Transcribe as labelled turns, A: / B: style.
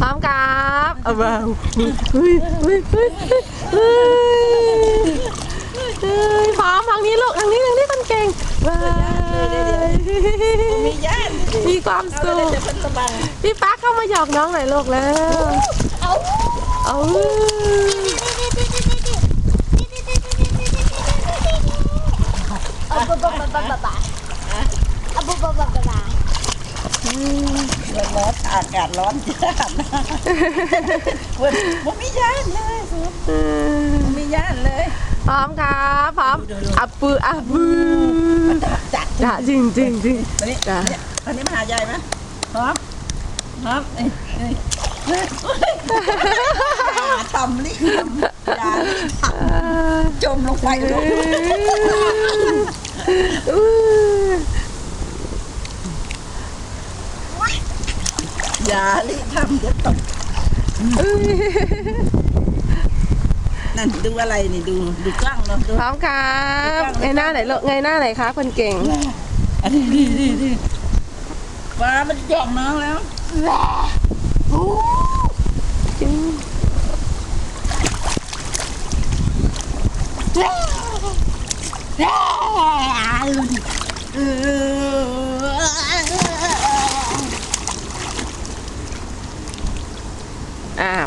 A: พร้อมครับเอามาเฮ้ยเฮ้ยเฮ้ยเฮ้ยเฮ้ยพร้อมทางนี้ลูกทางนี้ทางนี้คนเก่งบาย
B: มีญาติ
A: มีความ
B: เอา
A: สุ
B: เลย
A: ข
B: จะเป็นสบัง
A: พี่ป๊าเข้ามาหยอกน้องหน่อยลูกแล้ว
B: เอา
A: เอา
C: เอาบ๊ะบ๊ะบ๊ะบ๊ะบ๊ะบ๊ะเอาบ๊ะบ๊ะบ๊ะบ๊ะบ๊ะ
B: ร้ อนอากาศร้อนจ้าวันมันมีญาติเลยสุด
A: เออ
B: มันมีญาติเลย
A: พร้อมครับพร้อมอับปืออับปือ
B: จัดจัด
A: จ้ะจริงจริงจริง
B: วันนี้
A: จ้ะ
B: เนี่ยวันนี้มาหายายไหมพร้อมพร้อมเอ้ยเอ้ยเอ้ยอย่าทำลิทำอย่าลิทำจมลงไปลง
A: อื้อ
B: อย่าลิทำเดี๋ยวตก
A: อื้อ
B: นั่นดูอะไรนี่ดูดูกล้องเนาะดู
A: พร้อมครับไงหน้าไหนลูกไงหน้าไหนคะคนเก่ง
B: อันนี้ดีดีดีฟ้ามันจ่องน้องแล้วเออ Ow.